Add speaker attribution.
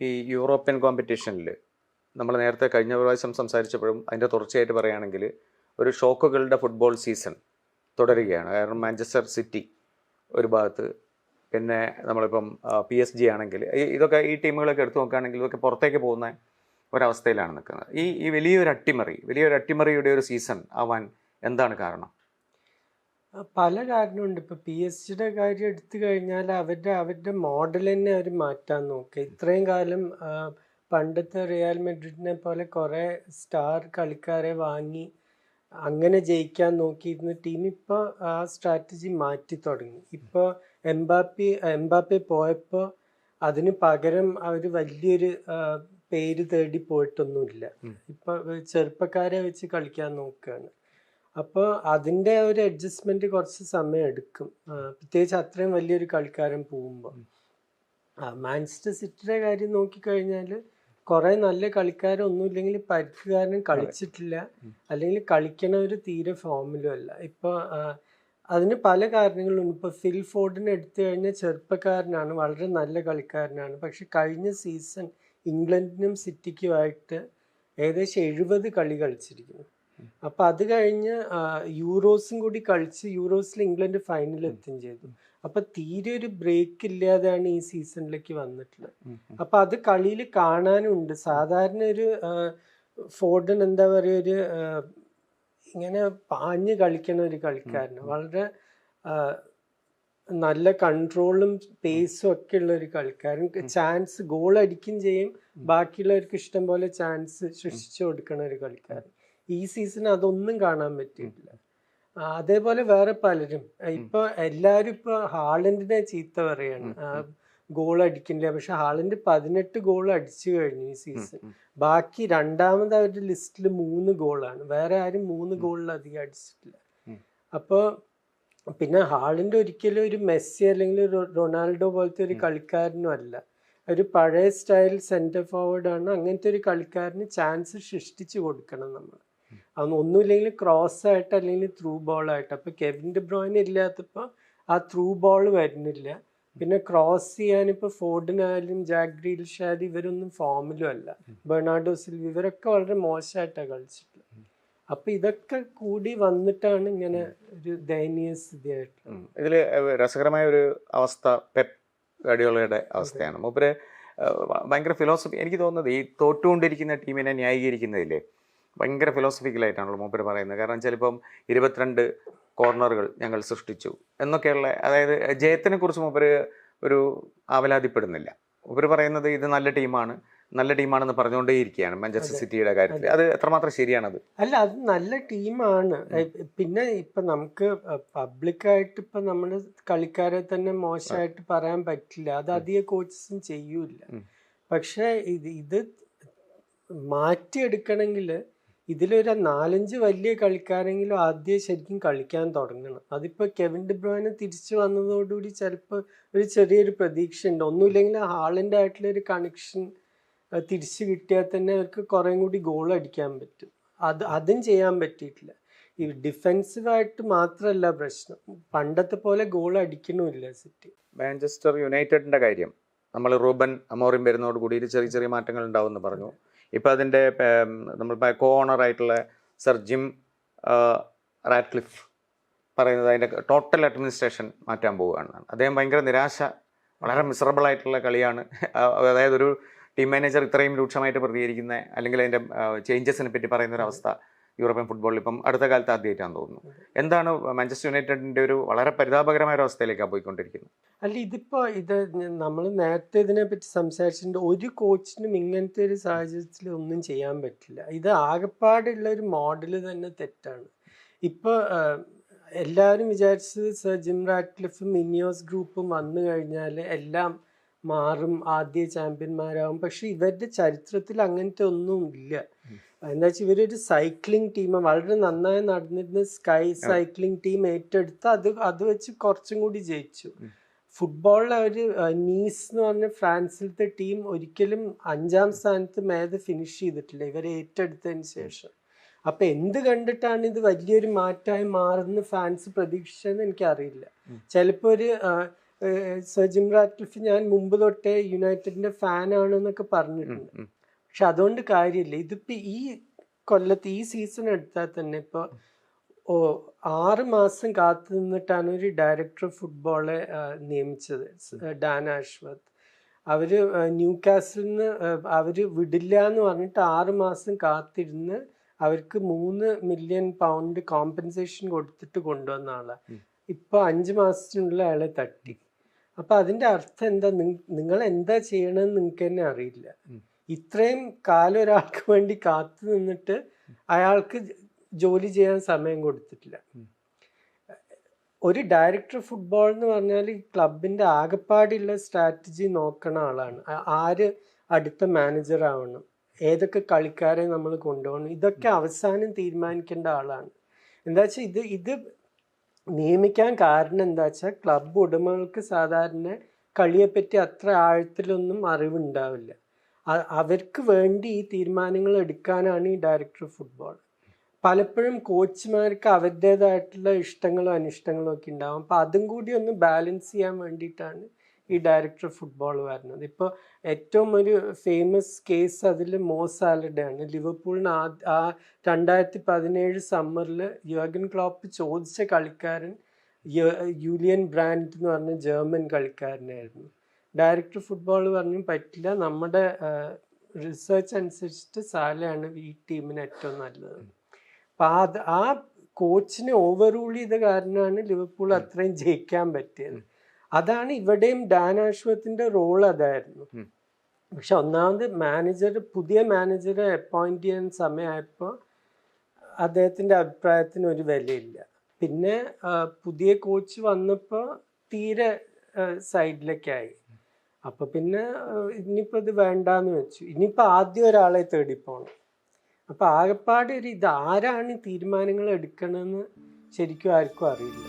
Speaker 1: ഈ യൂറോപ്യൻ കോമ്പറ്റീഷനിൽ നമ്മൾ നേരത്തെ കഴിഞ്ഞ പ്രാവശ്യം സംസാരിച്ചപ്പോഴും അതിന്റെ തുടർച്ചയായിട്ട് പറയുകയാണെങ്കിൽ ഒരു ഷോക്കുകളുടെ ഫുട്ബോൾ സീസൺ തുടരുകയാണ്. കാരണം മാഞ്ചസ്റ്റർ സിറ്റി ഒരു ഭാഗത്ത് പിന്നെ നമ്മളിപ്പം പി എസ് ജി ആണെങ്കിൽ ഇതൊക്കെ ഈ ടീമുകളൊക്കെ എടുത്തു നോക്കുകയാണെങ്കിൽ ഇതൊക്കെ പുറത്തേക്ക് പോകുന്ന ഒരവസ്ഥയിലാണ് നിൽക്കുന്നത്. ഈ ഈ വലിയൊരു അട്ടിമറി വലിയൊരു അട്ടിമറിയുടെ ഒരു സീസൺ ആവാൻ എന്താണ് കാരണം?
Speaker 2: പല കാരണമുണ്ട്. ഇപ്പൊ പി എസ് ജിയുടെ കാര്യം എടുത്തു കഴിഞ്ഞാൽ അവരുടെ അവരുടെ മോഡൽ തന്നെ അവർ മാറ്റാൻ നോക്കുക ഇത്രയും കാലം ആ, പണ്ടത്തെ റിയൽ മെഡ്രിഡിനെ പോലെ കുറെ സ്റ്റാർ കളിക്കാരെ വാങ്ങി അങ്ങനെ ജയിക്കാൻ നോക്കിയിരുന്ന ടീം ഇപ്പോൾ ആ സ്ട്രാറ്റജി മാറ്റി തുടങ്ങി. ഇപ്പോൾ എംബാപ്പി എംബാപ്പെ പോയപ്പോൾ അതിന് പകരം അവർ വലിയൊരു ആ, പേര് തേടി പോയിട്ടൊന്നുമില്ല. ഇപ്പൊ ചെറുപ്പക്കാരെ വെച്ച് കളിക്കാൻ നോക്കുകയാണ് അപ്പോൾ അതിന്റെ ഒരു അഡ്ജസ്റ്റ്മെന്റ് കുറച്ച് സമയം എടുക്കും. പ്രത്യേകിച്ച് അത്രയും വലിയൊരു കളിക്കാരൻ പോകുമ്പോൾ മാഞ്ചസ്റ്റർ സിറ്റിയുടെ കാര്യം നോക്കിക്കഴിഞ്ഞാൽ കുറേ നല്ല കളിക്കാരൊന്നുമില്ലെങ്കിൽ പരിക്ക് കാരണം കളിച്ചിട്ടില്ല. അല്ലെങ്കിൽ കളിക്കണ ഒരു തീരെ ഫോമിലും അല്ല. ഇപ്പോൾ അതിന് പല കാരണങ്ങളുണ്ട്. ഇപ്പോൾ ഫിൽ ഫോർഡിനെ എടുത്തു കഴിഞ്ഞാൽ ചെറുപ്പക്കാരനാണ് വളരെ നല്ല കളിക്കാരനാണ്. പക്ഷെ കഴിഞ്ഞ സീസൺ ഇംഗ്ലണ്ടിനും സിറ്റിക്കുമായിട്ട് ഏകദേശം എഴുപത് കളി കളിച്ചിരിക്കുന്നു. അപ്പൊ അത് കഴിഞ്ഞ് യൂറോസും കൂടി കളിച്ച് യൂറോസിൽ ഇംഗ്ലണ്ട് ഫൈനലിൽ എത്തുകയും ചെയ്തു. അപ്പൊ തീരെ ഒരു ബ്രേക്ക് ഇല്ലാതെയാണ് ഈ സീസണിലേക്ക് വന്നിട്ടുള്ളത്. അപ്പൊ അത് കളിയിൽ കാണാനുണ്ട്. സാധാരണ ഒരു ഫോർഡൻ എന്താ പറയുക ഒരു ഇങ്ങനെ പാഞ്ഞ് കളിക്കണ ഒരു കളിക്കാരന്. വളരെ നല്ല കൺട്രോളും പേസും ഒക്കെ ഉള്ള ഒരു കളിക്കാരൻ. ചാൻസ് ഗോൾ അടിക്കും ചെയ്യും. ബാക്കിയുള്ളവർക്ക് ഇഷ്ടം പോലെ ചാൻസ് സൃഷ്ടിച്ചു കൊടുക്കണ ഒരു കളിക്കാരൻ. ഈ സീസൺ അതൊന്നും കാണാൻ പറ്റിയിട്ടില്ല. അതേപോലെ വേറെ പലരും. ഇപ്പൊ എല്ലാരും ഇപ്പൊ ഹാളൻഡിനെ ചീത്ത പറയാണ്. ഗോൾ അടിക്കുന്നില്ല പക്ഷെ ഹാളൻഡ് പതിനെട്ട് ഗോൾ അടിച്ചു കഴിഞ്ഞു ഈ സീസൺ. ബാക്കി രണ്ടാമത് അവരുടെ ലിസ്റ്റിൽ മൂന്ന് ഗോളാണ്. വേറെ ആരും മൂന്ന് ഗോളിലധികം അടിച്ചിട്ടില്ല. അപ്പോൾ പിന്നെ ഹാളിന്റെ ഒരിക്കലും ഒരു മെസ്സി അല്ലെങ്കിൽ റൊണാൾഡോ പോലത്തെ ഒരു കളിക്കാരനും അല്ല. ഒരു പഴയ സ്റ്റൈൽ സെന്റർ ഫോർവേഡ് ആണ് അങ്ങനത്തെ ഒരു കളിക്കാരന് ചാൻസ് സൃഷ്ടിച്ചു കൊടുക്കണം നമ്മൾ അത് ഒന്നുമില്ലെങ്കിൽ ക്രോസ് ആയിട്ട് അല്ലെങ്കിൽ ത്രൂ ബോൾ ആയിട്ട്. അപ്പോൾ കെവിൻ ഡെ ബ്രോയിൻ ഇല്ലാത്തപ്പോൾ ആ ത്രൂ ബോൾ വരുന്നില്ല. പിന്നെ ക്രോസ് ചെയ്യാനിപ്പോൾ ഇപ്പൊ ഫോർഡിനായാലും ജാക്ക് ഗ്രീൽഷായാലും ഇവരൊന്നും ഫോമിലും അല്ല. ബെർണാഡോ സിൽവ ഇവരൊക്കെ വളരെ മോശമായിട്ടാണ് കളിച്ചിട്ടുള്ളത്. അപ്പൊ ഇതൊക്കെ കൂടി വന്നിട്ടാണ് ഇങ്ങനെ ഒരു ദയനീയ സ്ഥിതിയായിട്ട്.
Speaker 1: ഇതിൽ രസകരമായ ഒരു അവസ്ഥ പെപ് ഗാഡിയോളയുടെ അവസ്ഥയാണ്. മൂപ്പര് ഭയങ്കര ഫിലോസഫി എനിക്ക് തോന്നുന്നത് ഈ തോറ്റുകൊണ്ടിരിക്കുന്ന ടീമിനെ ന്യായീകരിക്കുന്നതില്ലേ? ഭയങ്കര ഫിലോസഫിക്കലായിട്ടാണല്ലോ മൂപ്പര് പറയുന്നത്. കാരണം ചിലപ്പം ഇരുപത്തിരണ്ട് കോർണറുകൾ ഞങ്ങൾ സൃഷ്ടിച്ചു എന്നൊക്കെയുള്ള അതായത് ജയത്തിനെ കുറിച്ച് മൂപ്പര് ഒരു ആവലാതിപ്പെടുന്നില്ല. മൂപ്പര് പറയുന്നത് ഇത് നല്ല ടീമാണ് നല്ല ടീമാണെന്ന് പറഞ്ഞുകൊണ്ടേയിരിക്കുകയാണ് മാഞ്ചസ്റ്റർ സിറ്റിയുടെ കാര്യത്തിൽ. അത് എത്രമാത്രം ശരിയാണത്?
Speaker 2: അല്ല അത് നല്ല ടീമാണ്. പിന്നെ ഇപ്പൊ നമുക്ക് പബ്ലിക്കായിട്ട് ഇപ്പൊ നമ്മുടെ കളിക്കാരെ തന്നെ മോശമായിട്ട് പറയാൻ പറ്റില്ല. അത് അധികം കോച്ചസും ചെയ്യൂല
Speaker 1: പക്ഷേ
Speaker 2: പക്ഷെ ഇത് ഇത് മാറ്റിയെടുക്കണമെങ്കിൽ ഇതിലൊരു നാലഞ്ച് വലിയ കളിക്കാരെങ്കിലും ആദ്യം ശരിക്കും കളിക്കാൻ തുടങ്ങണം. അതിപ്പോൾ കെവിൻ ഡിബ്രോയിന് തിരിച്ചു വന്നതോടുകൂടി ചിലപ്പോൾ ഒരു ചെറിയൊരു പ്രതീക്ഷ ഉണ്ട് ഒന്നുമില്ലെങ്കിൽ ഹാളിന്റെ ആയിട്ടുള്ള ഒരു കണക്ഷൻ തിരിച്ചു കിട്ടിയാൽ തന്നെ അവർക്ക് കുറേ കൂടി ഗോൾ അടിക്കാൻ പറ്റും. അത് അതും ചെയ്യാൻ പറ്റിയിട്ടില്ല. ഈ ഡിഫെൻസീവായിട്ട് മാത്രമല്ല പ്രശ്നം. പണ്ടത്തെ പോലെ ഗോൾ അടിക്കണമില്ല സിറ്റി.
Speaker 1: മാഞ്ചസ്റ്റർ യുണൈറ്റഡിന്റെ കാര്യം. നമ്മൾ റൂബൻ അമോറിം വരുന്നതോടുകൂടി ചെറിയ ചെറിയ മാറ്റങ്ങൾ ഉണ്ടാവുമെന്ന് പറഞ്ഞു. ഇപ്പം അതിന്റെ നമ്മൾ കോ ഓണർ ആയിട്ടുള്ള സർ ജിം റാറ്റ്ക്ലിഫ് പറയുന്നത് അതിന്റെ ടോട്ടൽ അഡ്മിനിസ്ട്രേഷൻ മാറ്റാൻ പോവുകയാണെന്നാണ് അദ്ദേഹം ഭയങ്കര നിരാശ വളരെ മിസറബിൾ ആയിട്ടുള്ള കളിയാണ്. അതായത് ഒരു ടീം മാനേജർ ഇത്രയും രൂക്ഷമായിട്ട് പ്രതികരിക്കുന്ന അല്ലെങ്കിൽ അതിന്റെ ചേഞ്ചസിനെ പറ്റി പറയുന്ന ഒരു അവസ്ഥ. യൂറോപ്യൻ ഫുട്ബോളിൽ ഇപ്പം അടുത്ത കാലത്ത് ആദ്യമായിട്ടാണ് തോന്നുന്നു. എന്താണ് മാഞ്ചസ്റ്റർ യുണൈറ്റഡിന്റെ ഒരു വളരെ പരിതാപകരമായ ഒരു അവസ്ഥയിലേക്കാണ് പോയിക്കൊണ്ടിരിക്കുന്നത്?
Speaker 2: അല്ല ഇതിപ്പോ ഇത് നമ്മൾ നേരത്തെ ഇതിനെപ്പറ്റി സംസാരിച്ചിട്ടുണ്ട്. ഒരു കോച്ചിനും ഇങ്ങനത്തെ ഒരു സാഹചര്യത്തിൽ ഒന്നും ചെയ്യാൻ പറ്റില്ല. ഇത് ആകെപ്പാടുള്ള ഒരു മോഡൽ തന്നെ തെറ്റാണ്. ഇപ്പൊ എല്ലാവരും വിചാരിച്ചത് സർ ജിം റാറ്റ്ലിഫും മിനിയോസ് ഗ്രൂപ്പും വന്നു കഴിഞ്ഞാൽ എല്ലാം മാറും ആദ്യ ചാമ്പ്യന്മാരാകും പക്ഷെ ഇവരുടെ ചരിത്രത്തിൽ അങ്ങനത്തെ ഒന്നും ഇല്ല. എന്താ വെച്ചാൽ ഇവരൊരു സൈക്ലിംഗ് ടീം വളരെ നന്നായി നടന്നിരുന്ന സ്കൈ സൈക്ലിംഗ് ടീം ഏറ്റെടുത്ത് അത് അത് വെച്ച് കുറച്ചും കൂടി ജയിച്ചു. ഫുട്ബോളിലെ ഒരു നീസ് എന്ന് പറഞ്ഞ ഫ്രാൻസിലത്തെ ടീം ഒരിക്കലും അഞ്ചാം സ്ഥാനത്ത് മേത ഫിനിഷ് ചെയ്തിട്ടില്ല. ഇവരെ ഏറ്റെടുത്തതിന് ശേഷം. അപ്പൊ എന്ത് കണ്ടിട്ടാണ് ഇത് വലിയൊരു മാറ്റമായി മാറുന്ന ഫാൻസ് പ്രതീക്ഷിച്ചതെന്ന് എനിക്കറിയില്ല. ചിലപ്പോൾ ഒരു ആ, സർ റാറ്റ്ലിഫ് ഞാൻ മുമ്പ് തൊട്ടേ യുണൈറ്റഡിന്റെ ഫാൻ ആണെന്നൊക്കെ പറഞ്ഞിട്ടുണ്ട് പക്ഷെ അതുകൊണ്ട് കാര്യമില്ല. ഇതിപ്പോ ഈ കൊല്ലത്ത് ഈ സീസൺ എടുത്താൽ തന്നെ ഇപ്പൊ ഓ ആറ് മാസം കാത്തു നിന്നിട്ടാണ് ഒരു ഡയറക്ടർ ഫുട്ബോളെ നിയമിച്ചത്. ഡാൻ ആഷ്വത് അവർ ന്യൂ കാസിൽ നിന്ന് അവർ വിടില്ല എന്ന് പറഞ്ഞിട്ട് ആറ് മാസം കാത്തിരുന്ന് അവർക്ക് മൂന്ന് മില്യൺ പൗണ്ട് കോമ്പൻസേഷൻ കൊടുത്തിട്ട് കൊണ്ടുവന്ന ആളാ. ഇപ്പൊ അഞ്ച് മാസത്തിനുള്ളിൽ അയാളെ തട്ടി. അപ്പൊ അതിന്റെ അർത്ഥം എന്താ? നിങ്ങൾ എന്താ ചെയ്യണമെന്ന് നിങ്ങൾക്ക് തന്നെ അറിയില്ല. ഇത്രയും കാലം ഒരാൾക്ക് വേണ്ടി കാത്തു നിന്നിട്ട് അയാൾക്ക് ജോലി ചെയ്യാൻ സമയം കൊടുത്തിട്ടില്ല. ഒരു ഡയറക്ടർ ഫുട്ബോൾ എന്ന് പറഞ്ഞാൽ ക്ലബിന്റെ ആകെപ്പാടിയുള്ള സ്ട്രാറ്റജി നോക്കണ ആളാണ്. ആര് അടുത്ത മാനേജർ ആവണം ഏതൊക്കെ കളിക്കാരെ നമ്മൾ കൊണ്ടുപോകണം ഇതൊക്കെ അവസാനം തീരുമാനിക്കേണ്ട ആളാണ്. എന്താ വെച്ചാൽ ഇത് ഇത് നിയമിക്കാൻ കാരണം എന്താ വെച്ചാൽ ക്ലബ് ഉടമകൾക്ക് സാധാരണ കളിയെപ്പറ്റി അത്ര ആഴത്തിലൊന്നും അറിവുണ്ടാവില്ല. അവർക്ക് വേണ്ടി ഈ തീരുമാനങ്ങൾ എടുക്കാനാണ് ഈ ഡയറക്ടർ ഫുട്ബോൾ പലപ്പോഴും കോച്ചുമാർക്ക് അവരുടേതായിട്ടുള്ള ഇഷ്ടങ്ങളും അനിഷ്ടങ്ങളും ഒക്കെ ഉണ്ടാവും. അപ്പം അതും കൂടി ഒന്ന് ബാലൻസ് ചെയ്യാൻ വേണ്ടിയിട്ടാണ് ഈ ഡയറക്ടർ ഫുട്ബോൾ വരുന്നത്. ഇപ്പോൾ ഏറ്റവും ഒരു ഫേമസ് കേസ് അതിൽ മോസാലഡേ ആണ്. ലിവർപൂളിന് ആ ആ രണ്ടായിരത്തി പതിനേഴ് സമ്മറിൽ യുവഗൻ ക്ലോപ്പ് ചോദിച്ച കളിക്കാരൻ യൂലിയൻ ബ്രാൻഡ് എന്ന് പറഞ്ഞ ജർമ്മൻ കളിക്കാരനായിരുന്നു. ഡയറക്ടർ ഫുട്ബോൾ പറഞ്ഞു പറ്റില്ല. നമ്മുടെ റിസർച്ച് അനുസരിച്ചിട്ട് സാലയാണ് ഈ ടീമിന് ഏറ്റവും നല്ലത്. അപ്പം അത് ആ കോച്ചിനെ ഓവർ റൂൾ ചെയ്ത കാരണമാണ് ലിവർപൂൾ അത്രയും ജയിക്കാൻ പറ്റിയത്. അതാണ് ഇവിടെയും ഡാൻ ആശ്വത്തിന്റെ റോൾ അതായിരുന്നു. പക്ഷെ ഒന്നാമത് മാനേജർ പുതിയ മാനേജറെ അപ്പോയിന്റ് ചെയ്യാൻ സമയമായപ്പോൾ അദ്ദേഹത്തിന്റെ അഭിപ്രായത്തിന് ഒരു വിലയില്ല. പിന്നെ പുതിയ കോച്ച് വന്നപ്പോൾ തീരെ സൈഡിലേക്കായി അപ്പൊ പിന്നെ ഇനിയിപ്പോ ഇത് വേണ്ടാന്ന് വെച്ചു. ഇനിയിപ്പോ ആദ്യം ഒരാളെ തേടി പോണം. അപ്പൊ ആകെപ്പാട് ഒരു ഇത് ആരാണ് തീരുമാനങ്ങൾ എടുക്കണമെന്ന് ശരിക്കും ആർക്കും അറിയില്ല.